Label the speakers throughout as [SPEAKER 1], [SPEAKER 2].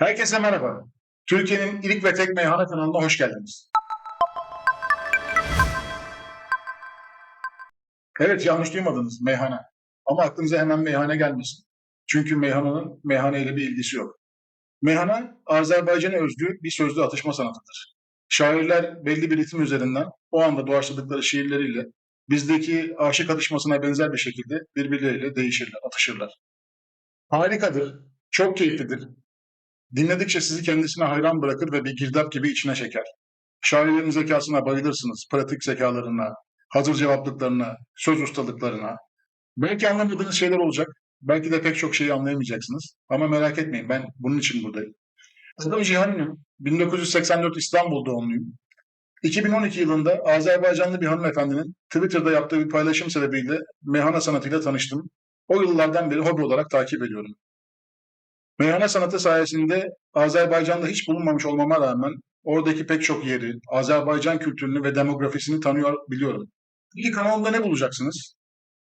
[SPEAKER 1] Herkese merhaba. Türkiye'nin ilk ve tek meyhane kanalına hoş geldiniz. Evet yanlış duymadınız meyhane. Ama aklınıza hemen meyhane gelmesin. Çünkü meyhanenin meyhaneyle bir ilgisi yok. Meyhane Azerbaycan'a özgü bir sözlü atışma sanatıdır. Şairler belli bir ritim üzerinden o anda doğaçladıkları şiirleriyle bizdeki aşık atışmasına benzer bir şekilde birbirleriyle değişirler, atışırlar. Harikadır, çok keyiflidir, Dinledikçe sizi kendisine hayran bırakır ve bir girdap gibi içine çeker. Şairlerin zekasına bayılırsınız, pratik zekalarına, hazır cevaplıklarına, söz ustalıklarına. Belki anlamadığınız şeyler olacak, belki de pek çok şeyi anlayamayacaksınız. Ama merak etmeyin, ben bunun için buradayım. Adım Cihan Ünlü, 1984 İstanbul doğumluyum. 2012 yılında Azerbaycanlı bir hanımefendinin Twitter'da yaptığı bir paylaşım sebebiyle meyhane sanatıyla tanıştım. O yıllardan beri hobi olarak takip ediyorum. Meyhane sanatı sayesinde Azerbaycan'da hiç bulunmamış olmama rağmen oradaki pek çok yeri, Azerbaycan kültürünü ve demografisini tanıyor biliyorum. İlk kanalımda ne bulacaksınız?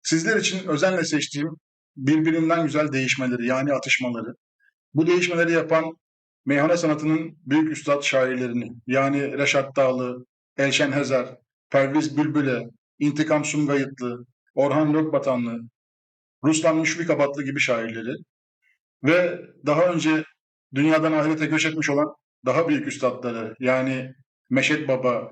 [SPEAKER 1] Sizler için özenle seçtiğim birbirinden güzel değişmeleri yani atışmaları. Bu değişmeleri yapan meyhane sanatının büyük üstad şairlerini yani Reşat Dağlı, Elşen Hezer, Perviz Bülbüle, İntikam Sungayıtlı, Orhan Lokbatanlı, Ruslan Müşfik Abatlı gibi şairleri ve daha önce dünyadan ahirete göç etmiş olan daha büyük üstadları yani Meşet Baba,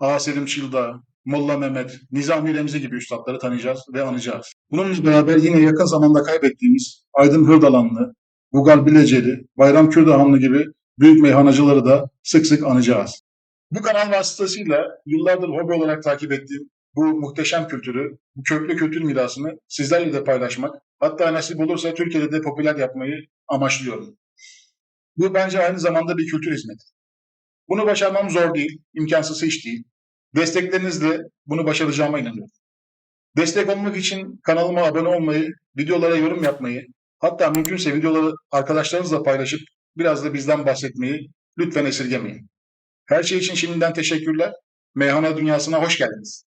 [SPEAKER 1] Ağa Selim Çılda, Molla Mehmet, Nizami Remzi gibi üstadları tanıyacağız ve anacağız. Bununla beraber yine yakın zamanda kaybettiğimiz Aydın Hırdalanlı, Bugal Bileceli, Bayram Kürdahanlı gibi büyük meyhanacıları da sık sık anacağız. Bu kanal vasıtasıyla yıllardır hobi olarak takip ettiğim bu muhteşem kültürü, bu köklü kültür mirasını sizlerle de paylaşmak, hatta nasip olursa Türkiye'de de popüler yapmayı amaçlıyorum. Bu bence aynı zamanda bir kültür hizmeti. Bunu başarmam zor değil, imkansız hiç değil. Desteklerinizle bunu başaracağıma inanıyorum. Destek olmak için kanalıma abone olmayı, videolara yorum yapmayı, hatta mümkünse videoları arkadaşlarınızla paylaşıp biraz da bizden bahsetmeyi lütfen esirgemeyin. Her şey için şimdiden teşekkürler. Meyhane dünyasına hoş geldiniz.